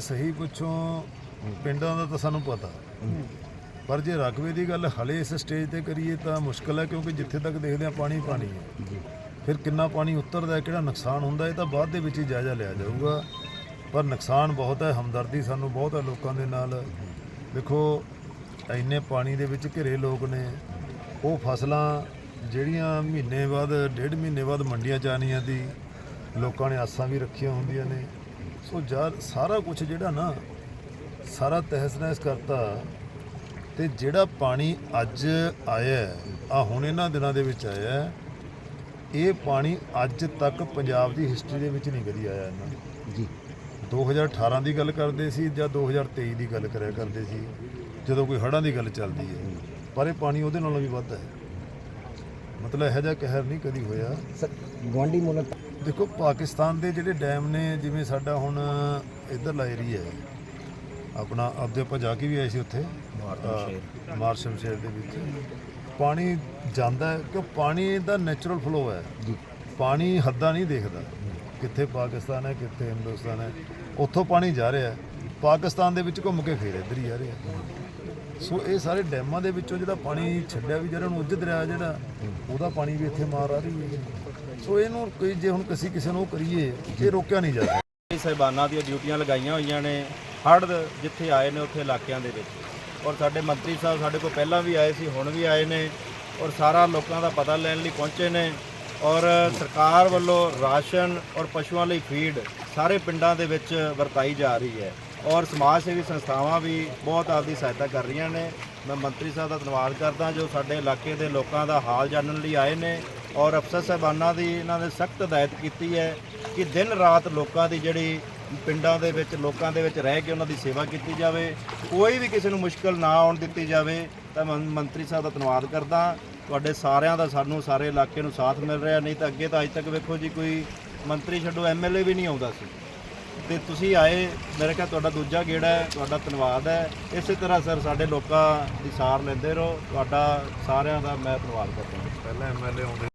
ਸਹੀ ਪੁੱਛੋ ਪਿੰਡਾਂ ਦਾ ਤਾਂ ਸਾਨੂੰ ਪਤਾ। ਪਰ ਜੇ ਰਕਬੇ ਦੀ ਗੱਲ ਹਲੇ ਇਸ ਸਟੇਜ ਤੇ ਕਰੀਏ ਤਾਂ ਮੁਸ਼ਕਲ ਹੈ ਕਿਉਂਕਿ ਜਿੱਥੇ ਤੱਕ ਦੇਖਦੇ ਆ ਪਾਣੀ ਪਾਣੀ ਹੈ। ਫਿਰ ਕਿੰਨਾ ਪਾਣੀ ਉਤਰਦਾ ਹੈ ਕਿਹੜਾ ਨੁਕਸਾਨ ਹੁੰਦਾ ਇਹ ਤਾਂ ਬਾਅਦ ਦੇ ਵਿੱਚ ਹੀ ਜਾਇਜ਼ਾ ਲਿਆ ਜਾਊਗਾ। ਪਰ ਨੁਕਸਾਨ ਬਹੁਤ ਹੈ ਹਮਦਰਦੀ ਸਾਨੂੰ ਬਹੁਤ ਹੈ ਲੋਕਾਂ ਦੇ ਨਾਲ। ਦੇਖੋ ਇੰਨੇ ਪਾਣੀ ਦੇ ਵਿੱਚ ਘਿਰੇ ਲੋਕ ਨੇ। ਉਹ ਫਸਲਾਂ ਜਿਹੜੀਆਂ ਮਹੀਨੇ ਬਾਅਦ ਡੇਢ ਮਹੀਨੇ ਬਾਅਦ ਮੰਡੀਆਂ ਆਉਣੀਆਂ ਦੀ ਲੋਕਾਂ ਨੇ ਆਸਾਂ ਵੀ ਰੱਖੀਆਂ ਹੁੰਦੀਆਂ ਨੇ। ਸੋ ਯਾਰ ਸਾਰਾ ਕੁਝ ਜਿਹੜਾ ਨਾ ਸਾਰਾ ਤਹਿਸ ਨਹਿਸ ਕਰਤਾ ਤੇ ਜਿਹੜਾ ਪਾਣੀ ਅੱਜ ਆਇਆ ਆ ਹੁਣ ਇਹਨਾਂ ਦਿਨਾਂ ਦੇ ਵਿੱਚ ਆਇਆ ਹੈ, ਇਹ ਪਾਣੀ ਅੱਜ ਤੱਕ ਪੰਜਾਬ ਦੀ ਹਿਸਟਰੀ ਦੇ ਵਿੱਚ ਨਹੀਂ ਕਦੀ ਆਇਆ ਇਹਨਾਂ ਜੀ। 2018 ਦੀ ਗੱਲ ਕਰਦੇ ਸੀ ਜਾਂ 2023 ਦੀ ਗੱਲ ਕਰਿਆ ਕਰਦੇ ਸੀ ਜਦੋਂ ਕੋਈ ਹੜ੍ਹਾਂ ਦੀ ਗੱਲ ਚੱਲਦੀ ਹੈ। ਪਰ ਇਹ ਪਾਣੀ ਉਹਦੇ ਨਾਲੋਂ ਵੀ ਵੱਧ ਹੈ। ਮਤਲਬ ਇਹੋ ਜਿਹਾ ਕਹਿਰ ਨਹੀਂ ਕਦੀ ਹੋਇਆ। ਸਰ ਗਵਾਂਢੀ ਮੁਲਕ ਦੇਖੋ ਪਾਕਿਸਤਾਨ ਦੇ ਜਿਹੜੇ ਡੈਮ ਨੇ ਜਿਵੇਂ ਸਾਡਾ ਹੁਣ ਇਧਰਲਾ ਏਰੀਆ ਹੈ। ਆਪਣਾ ਆਪਦੇ ਆਪਾਂ ਜਾ ਕੇ ਵੀ ਆਏ ਸੀ ਉੱਥੇ। ਅਹ, ਮਾਰ ਸ਼ਮਸ਼ੇਰ ਦੇ ਵਿੱਚ। ਪਾਣੀ ਜਾਂਦਾ ਹੈ ਕਿ ਪਾਣੀ ਦਾ ਨੈਚੁਰਲ ਫਲੋ ਹੈ। ਜੀ। ਪਾਣੀ ਹੱਦਾਂ ਨਹੀਂ ਦੇਖਦਾ। ਕਿੱਥੇ ਪਾਕਿਸਤਾਨ ਹੈ ਕਿੱਥੇ ਹਿੰਦੁਸਤਾਨ ਹੈ। ਉੱਥੋਂ ਪਾਣੀ ਜਾ ਰਿਹਾ ਹੈ। ਪਾਕਿਸਤਾਨ ਦੇ ਵਿੱਚ ਘੁੰਮ ਕੇ ਫੇਰ ਇੱਧਰ ਹੀ ਆ ਰਿਹਾ ਸੋ ਇਹ ਸਾਰੇ ਡੈਮਾਂ ਦੇ ਵਿੱਚੋਂ ਜਿਹੜਾ ਪਾਣੀ ਛੱਡਿਆ ਵੀ ਜਿਹੜਾ ਨੂੰ ਉੱਜ ਦਰਿਆ ਜਿਹੜਾ, ਉਹਦਾ ਪਾਣੀ ਵੀ ਇੱਥੇ ਮਾਰ ਆ ਰਹੀ ਹੈ। ਸੋ ਇਹਨੂੰ ਕੋਈ ਜੇ ਹੁਣ ਕਿਸੇ ਕਿਸੇ ਨੂੰ ਕਰੀਏ, ਇਹ ਰੋਕਿਆ ਨਹੀਂ ਜਾ ਸਕਦਾ। ਇਹ ਸਾਹਿਬਾਨਾਂ ਦੀਆਂ ਡਿਊਟੀਆਂ ਲਗਾਈਆਂ ਹੋਈਆਂ ਨੇ, ਹੜ੍ਹ ਜਿੱਥੇ ਆਏ ਨੇ ਉੱਥੇ ਇਲਾਕਿਆਂ ਦੇ ਵਿੱਚ। ਔਰ ਸਾਡੇ ਮੰਤਰੀ ਸਾਹਿਬ ਸਾਡੇ ਕੋਲ ਪਹਿਲਾਂ ਵੀ ਆਏ ਸੀ, ਹੁਣ ਵੀ ਆਏ ਨੇ, ਔਰ ਸਾਰਾ ਲੋਕਾਂ ਦਾ ਪਤਾ ਲੈਣ ਲਈ ਪਹੁੰਚੇ ਨੇ। ਔਰ ਸਰਕਾਰ ਵੱਲੋਂ ਰਾਸ਼ਨ ਔਰ ਪਸ਼ੂਆਂ ਲਈ ਫੀਡ ਸਾਰੇ ਪਿੰਡਾਂ ਦੇ ਵਿੱਚ ਵਰਤਾਈ ਜਾ ਰਹੀ ਹੈ। ਔਰ ਸਮਾਜ ਸੇਵੀ ਸੰਸਥਾਵਾਂ ਵੀ ਬਹੁਤ ਆਪਦੀ ਸਹਾਇਤਾ ਕਰ ਰਹੀਆਂ ਨੇ। ਮੈਂ ਮੰਤਰੀ ਸਾਹਿਬ ਦਾ ਧੰਨਵਾਦ ਕਰਦਾ, ਜੋ ਸਾਡੇ ਇਲਾਕੇ ਦੇ ਲੋਕਾਂ ਦਾ ਹਾਲ ਜਾਣਨ ਲਈ ਆਏ ਨੇ ਔਰ ਅਫਸਰ ਸਾਹਿਬਾਨਾਂ ਦੀ ਇਹਨਾਂ ਨੇ ਸਖਤ ਹਦਾਇਤ ਕੀਤੀ ਹੈ ਕਿ ਦਿਨ ਰਾਤ ਲੋਕਾਂ ਦੀ ਜਿਹੜੀ ਪਿੰਡਾਂ ਦੇ ਵਿੱਚ, ਲੋਕਾਂ ਦੇ ਵਿੱਚ ਰਹਿ ਕੇ ਉਹਨਾਂ ਦੀ ਸੇਵਾ ਕੀਤੀ ਜਾਵੇ। ਕੋਈ ਵੀ ਕਿਸੇ ਨੂੰ ਮੁਸ਼ਕਲ ਨਾ ਆਉਣ ਦਿੱਤੀ ਜਾਵੇ, ਤਾਂ ਮੈਂ ਮੰਤਰੀ ਸਾਹਿਬ ਦਾ ਧੰਨਵਾਦ ਕਰਦਾ। ਤੁਹਾਡੇ ਸਾਰਿਆਂ ਦਾ ਸਾਨੂੰ, ਸਾਰੇ ਇਲਾਕੇ ਨੂੰ ਸਾਥ ਮਿਲ ਰਿਹਾ, ਨਹੀਂ ਤਾਂ ਅੱਗੇ ਤਾਂ ਅੱਜ ਤੱਕ ਵੇਖੋ ਜੀ, ਕੋਈ ਮੰਤਰੀ ਛੱਡੋ ਐਮਐਲਏ ਵੀ ਨਹੀਂ ਆਉਂਦਾ ਸੀ। ਤੇ ਤੁਸੀਂ ਆਏ, ਮੇਰੇ ਖਿਆਲ ਤੁਹਾਡਾ ਦੂਜਾ ਗੇੜਾ ਹੈ, ਤੁਹਾਡਾ ਧੰਨਵਾਦ ਹੈ। ਇਸੇ ਤਰ੍ਹਾਂ ਸਰ, ਸਾਡੇ ਲੋਕਾਂ ਦੀ ਸਾਰ ਲੈਂਦੇ ਰਹੋ। ਤੁਹਾਡਾ ਸਾਰਿਆਂ ਦਾ ਮੈਂ ਧੰਨਵਾਦ ਕਰਦਾ ਪਹਿਲਾਂ ਐਮਐਲਏ ਆਉਂਦੇ